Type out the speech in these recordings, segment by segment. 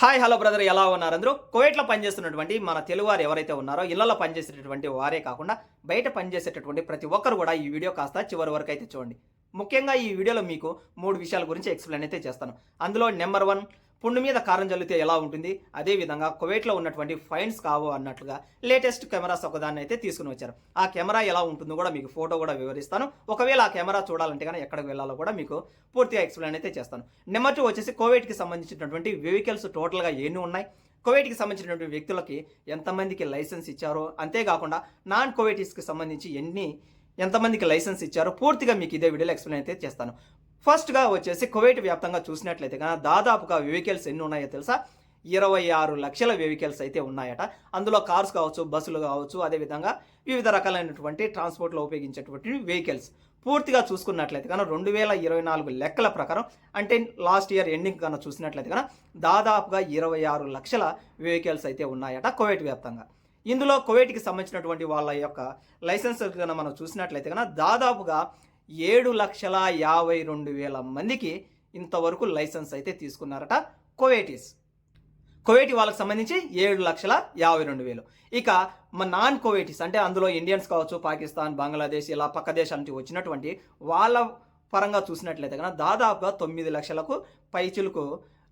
Hi hello brother ఎలా ఉన్నారు అందరూ? కువైట్లో పనిచేస్తున్నటువంటి మన తెలుగువారు ఎవరైతే ఉన్నారో ఇళ్ళలో పనిచేసేటటువంటి వారే కాకుండా బయట పనిచేసేటటువంటి ప్రతి ఒక్కరు కూడా ఈ వీడియో కాస్త చివరి వరకు అయితే చూడండి. ముఖ్యంగా ఈ వీడియోలో మీకు మూడు విషయాల గురించి ఎక్స్ప్లెయిన్ అయితే చేస్తాను. అందులో నెంబర్ వన్ పుండు మీద కారం జల్లితే ఎలా ఉంటుంది? అదేవిధంగా కువైట్లో ఉన్నటువంటి ఫైన్స్ కావు అన్నట్లుగా లేటెస్ట్ కెమెరాస్ ఒకదాన్ని అయితే తీసుకుని వచ్చారు. ఆ కెమెరా ఎలా ఉంటుందో కూడా మీకు ఫోటో కూడా వివరిస్తాను. ఒకవేళ ఆ కెమెరా చూడాలంటే కానీ ఎక్కడికి వెళ్ళాలో కూడా మీకు పూర్తిగా ఎక్స్ప్లెయిన్ అయితే చేస్తాను. నెంబర్ టూ వచ్చేసి కోవిడ్కి సంబంధించినటువంటి వెహికల్స్ టోటల్గా ఎన్ని ఉన్నాయి? కోవిడ్కి సంబంధించినటువంటి వ్యక్తులకి ఎంతమందికి లైసెన్స్ ఇచ్చారో? అంతేకాకుండా నాన్ కోవిటీస్కి సంబంధించి ఎన్ని ఎంతమందికి లైసెన్స్ ఇచ్చారో? పూర్తిగా మీకు ఇదే వీడియోలో ఎక్స్ప్లెయిన్ అయితే చేస్తాను. ఫస్ట్గా వచ్చేసి కువైట్ వ్యాప్తంగా చూసినట్లయితే కానీ దాదాపుగా వెహికల్స్ ఎన్ని ఉన్నాయో తెలుసా? ఇరవై ఆరు లక్షల వెహికల్స్ అయితే ఉన్నాయట. అందులో కార్స్ కావచ్చు బస్సులు కావచ్చు అదేవిధంగా వివిధ రకాలైనటువంటి ట్రాన్స్పోర్ట్లో ఉపయోగించేటువంటి వెహికల్స్ పూర్తిగా చూసుకున్నట్లయితే కనుక రెండు వేల ఇరవై నాలుగు లెక్కల ప్రకారం అంటే లాస్ట్ ఇయర్ ఎండింగ్ కన్నా చూసినట్లయితే కనుక దాదాపుగా ఇరవై ఆరు లక్షల వెహికల్స్ అయితే ఉన్నాయట కువైట్ వ్యాప్తంగా. ఇందులో కువైట్కి సంబంధించినటువంటి వాళ్ళ యొక్క లైసెన్స్ కనుక మనం చూసినట్లయితే కనుక దాదాపుగా ఏడు లక్షల యాభై రెండు వేల మందికి ఇంతవరకు లైసెన్స్ అయితే తీసుకున్నారట కువైటీస్. కువైటీ వాళ్ళకి సంబంధించి ఏడు లక్షల యాభై రెండు వేలు. ఇక మా నాన్ కువైటీస్ అంటే అందులో ఇండియన్స్ కావచ్చు పాకిస్తాన్ బంగ్లాదేశ్ ఇలా పక్క దేశాల నుంచి వచ్చినటువంటి వాళ్ళ పరంగా చూసినట్లయితే కనుక దాదాపుగా తొమ్మిది లక్షలకు పైచులకు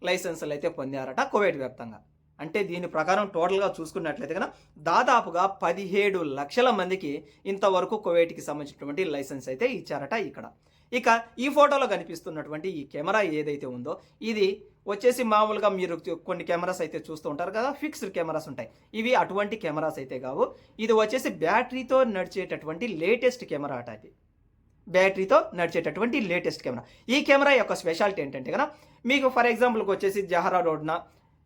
లైసెన్సులు అయితే పొందారట కువైట్ వ్యాప్తంగా. అంటే దీని ప్రకారం టోటల్గా చూసుకున్నట్లయితే కనుక దాదాపుగా పదిహేడు లక్షల మందికి ఇంతవరకు కువైట్కి సంబంధించినటువంటి లైసెన్స్ అయితే ఇచ్చారట ఇక్కడ. ఇక ఈ ఫోటోలో కనిపిస్తున్నటువంటి ఈ కెమెరా ఏదైతే ఉందో ఇది వచ్చేసి మామూలుగా మీరు కొన్ని కెమెరాస్ అయితే చూస్తూ ఉంటారు కదా ఫిక్స్డ్ కెమెరాస్ ఉంటాయి. ఇవి అటువంటి కెమెరాస్ అయితే కావు. ఇది వచ్చేసి బ్యాటరీతో నడిచేటటువంటి లేటెస్ట్ కెమెరా అట ఇది. బ్యాటరీతో నడిచేటటువంటి లేటెస్ట్ కెమెరా. ఈ కెమెరా యొక్క స్పెషాలిటీ ఏంటంటే కదా మీకు ఫర్ ఎగ్జాంపుల్కి వచ్చేసి జహరా రోడ్న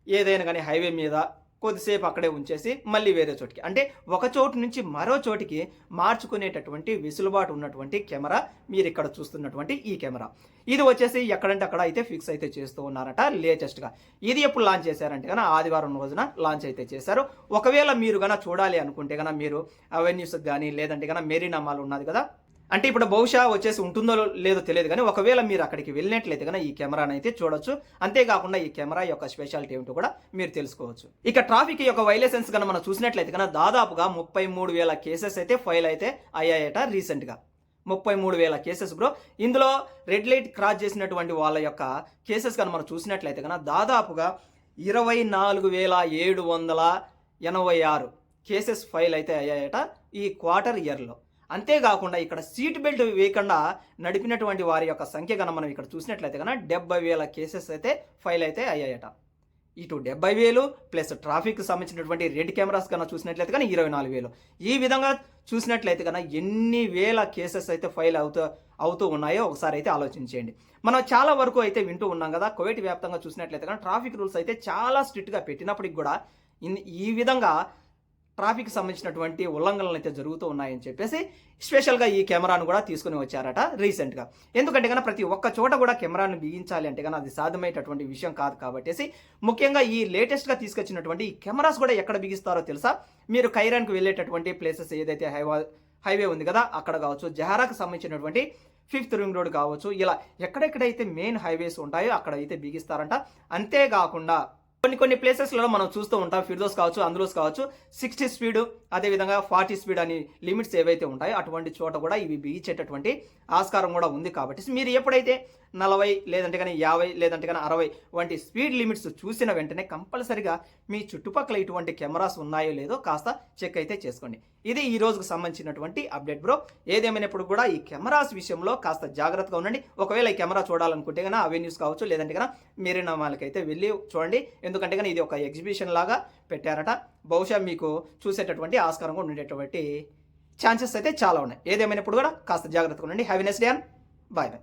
ఏదైనా కానీ హైవే మీద కొద్దిసేపు అక్కడే ఉంచేసి మళ్ళీ వేరే చోటికి. అంటే ఒక చోటు నుంచి మరో చోటికి మార్చుకునేటటువంటి వెసులుబాటు ఉన్నటువంటి కెమెరా మీరు ఇక్కడ చూస్తున్నటువంటి ఈ కెమెరా. ఇది వచ్చేసి ఎక్కడంటే అక్కడ అయితే ఫిక్స్ అయితే చేస్తూ ఉన్నారట లేటెస్ట్గా. ఇది ఎప్పుడు లాంచ్ చేశారంటే కనుక ఆదివారం రోజున లాంచ్ అయితే చేశారు. ఒకవేళ మీరు కనుక చూడాలి అనుకుంటే కనుక మీరు అవెన్యూస్కి కానీ లేదంటే కనుక మెరీనామాలు ఉన్నది కదా అంటే ఇప్పుడు బహుశా వచ్చేసి ఉంటుందో లేదో తెలియదు కానీ ఒకవేళ మీరు అక్కడికి వెళ్ళినట్లయితే కనుక ఈ కెమెరాను అయితే చూడొచ్చు. అంతేకాకుండా ఈ కెమెరా యొక్క స్పెషాలిటీ ఏమిటో కూడా మీరు తెలుసుకోవచ్చు. ఇక ట్రాఫిక్ యొక్క వైలేషన్స్ కనుక మనం చూసినట్లయితే కనుక దాదాపుగా ముప్పై మూడు వేల కేసెస్ అయితే ఫైల్ అయితే అయ్యాయట రీసెంట్గా ముప్పై మూడు వేల కేసెస్ బ్రో. ఇందులో రెడ్ లైట్ క్రాస్ చేసినటువంటి వాళ్ళ యొక్క కేసెస్ కనుక మనం చూసినట్లయితే కనుక దాదాపుగా ఇరవై నాలుగు వేల ఏడు వందల ఎనభై ఆరు కేసెస్ ఫైల్ అయితే అయ్యాయట ఈ క్వార్టర్ ఇయర్లో అంతేకాకుండా ఇక్కడ సీట్ బెల్ట్ వేయకుండా నడిపినటువంటి వారి యొక్క సంఖ్య కన్నా మనం ఇక్కడ చూసినట్లయితే కన్నా డెబ్బై వేల కేసెస్ అయితే ఫైల్ అయితే అయ్యాయట. ఇటు డెబ్బై వేలు ప్లస్ ట్రాఫిక్ సంబంధించినటువంటి రెడ్ కెమెరాస్ కన్నా చూసినట్లయితే కానీ ఇరవై నాలుగు వేలు. ఈ విధంగా చూసినట్లయితే కన్నా ఎన్ని వేల కేసెస్ అయితే ఫైల్ అవుతూ అవుతూ ఉన్నాయో ఒకసారి అయితే ఆలోచించేయండి మనం చాలా వరకు అయితే వింటూ ఉన్నాం కదా కోవిడ్ వ్యాప్తంగా చూసినట్లయితే కానీ ట్రాఫిక్ రూల్స్ అయితే చాలా స్ట్రిక్ట్గా పెట్టినప్పటికి కూడా ఈ విధంగా ట్రాఫిక్ సంబంధించినటువంటి ఉల్లంఘనలు అయితే జరుగుతూ ఉన్నాయని చెప్పేసి స్పెషల్గా ఈ కెమెరాను కూడా తీసుకుని వచ్చారట రీసెంట్గా. ఎందుకంటే కనుక ప్రతి ఒక్క చోట కూడా కెమెరాను బిగించాలి అంటే కనుక అది సాధ్యమయ్యేటటువంటి విషయం కాదు కాబట్టి ముఖ్యంగా ఈ లేటెస్ట్గా తీసుకొచ్చినటువంటి ఈ కెమెరాస్ కూడా ఎక్కడ బిగిస్తారో తెలుసా? మీరు కైరాన్కు వెళ్ళేటటువంటి ప్లేసెస్ ఏదైతే హైవా హైవే ఉంది కదా అక్కడ కావచ్చు జహారాకు సంబంధించినటువంటి ఫిఫ్త్ రింగ్ రోడ్ కావచ్చు ఇలా ఎక్కడెక్కడైతే మెయిన్ హైవేస్ ఉంటాయో అక్కడ అయితే బిగిస్తారంట. అంతేకాకుండా కొన్ని కొన్ని ప్లేసెస్లలో మనం చూస్తూ ఉంటాం. ఫిర్దోస్ కావచ్చు అందులోస్ కావచ్చు. సిక్స్టీ స్పీడ్ అదేవిధంగా ఫార్టీ స్పీడ్ అని లిమిట్స్ ఏవైతే ఉంటాయో అటువంటి చోట కూడా ఇవి బిగించేటటువంటి ఆస్కారం కూడా ఉంది కాబట్టి. మీరు ఎప్పుడైతే నలభై లేదంటే కానీ యాభై లేదంటే కానీ అరవై వంటి స్పీడ్ లిమిట్స్ చూసిన వెంటనే కంపల్సరిగా మీ చుట్టుపక్కల ఇటువంటి కెమెరాస్ ఉన్నాయో లేదో కాస్త చెక్ అయితే చేసుకోండి. ఇది ఈ రోజుకు సంబంధించినటువంటి అప్డేట్ బ్రో ఏదేమైనప్పుడు కూడా ఈ కెమెరాస్ విషయంలో కాస్త జాగ్రత్తగా ఉండండి. ఒకవేళ ఈ కెమెరా చూడాలనుకుంటే కనుక అవెన్యూస్ కావచ్చు లేదంటే కనుక మెరీనా మాల్కి అయితే వెళ్ళి చూడండి. ఎందుకంటే కానీ ఇది ఒక ఎగ్జిబిషన్ లాగా పెట్టారట. బహుశా మీకు చూసేటటువంటి ఆస్కారం కూడా ఉండేటువంటి ఛాన్సెస్ అయితే చాలా ఉన్నాయి. ఏదేమైనప్పుడు కూడా కాస్త జాగ్రత్తగా ఉండండి. Have a nice day bye bye